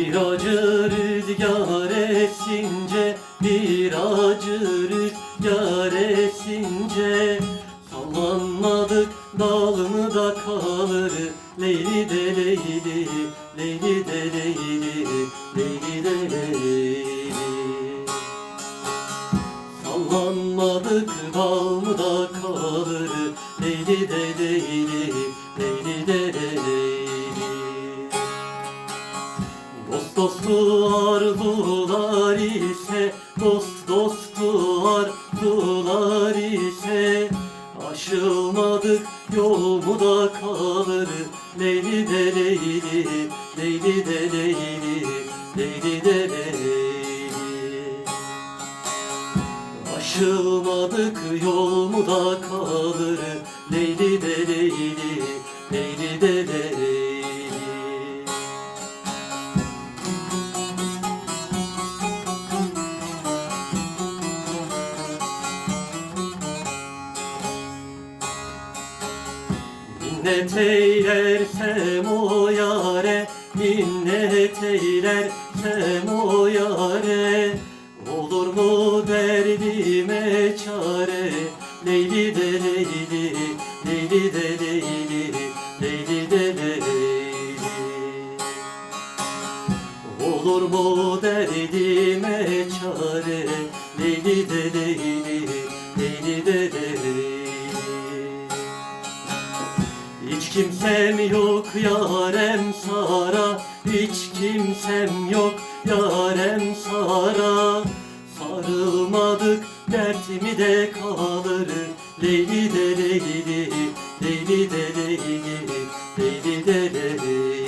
Bir acı rüzgar esince Bir acı rüzgar esince. Sallanmadık dal mı da kalır. Leyli de leyli Leyli de leyli Leyli de leyli. Sallanmadık dal mı da kalır. Leyli de leyli Leyli de leyli Dost dostu arzular ise Dost dostu arzular ise. Aşılmadık yol mu da kalır Leyli de leyli Leyli de leyli Leyli de leyli Aşılmadık yol mu da kalır Leyli de leyli Leyli de leyli Minnet eylersem o yare Minnet eylersem o yare. Olur mu derdime çare? Leyli de leyli Leyli de leyli Leyli de leyli. Olur mu derdime çare? Leyli de leyli hiç kimsem yok yarem sara. Hiç kimsem yok yarem sara. Sarılmadık dertimi de kalır? Leyli de leyli Leyli de leyli Leyli de leyli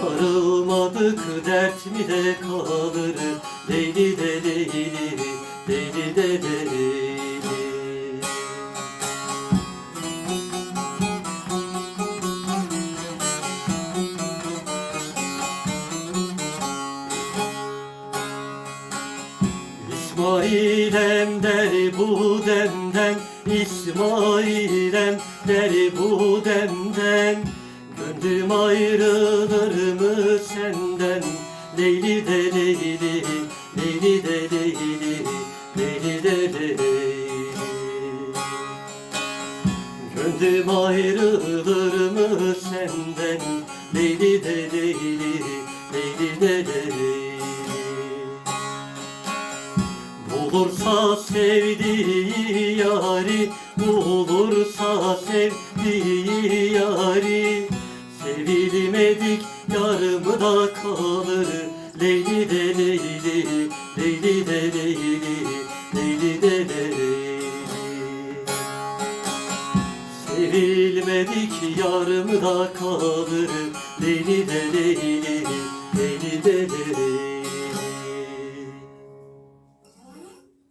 Sarılmadık dertimi de kalır? Leyli de leyli Leyli de leyli İsmailem der bu demden İsmailem der bu demden Gönlüm ayrılır mı senden? Leyli de leyli Leyli de leyli Leyli de leyli Gönlüm ayrılır mı senden? Leyli de leyli Leyli de leyli Bulursa sevdiği yari Bulursa sevdiği yari. Sevilmedik yarımı da kalır. Leyli de leyli Leyli de leyli Leyli de leyli. Sevilmedik yarımı da kalır. Leyli de leyli Leyli de leyli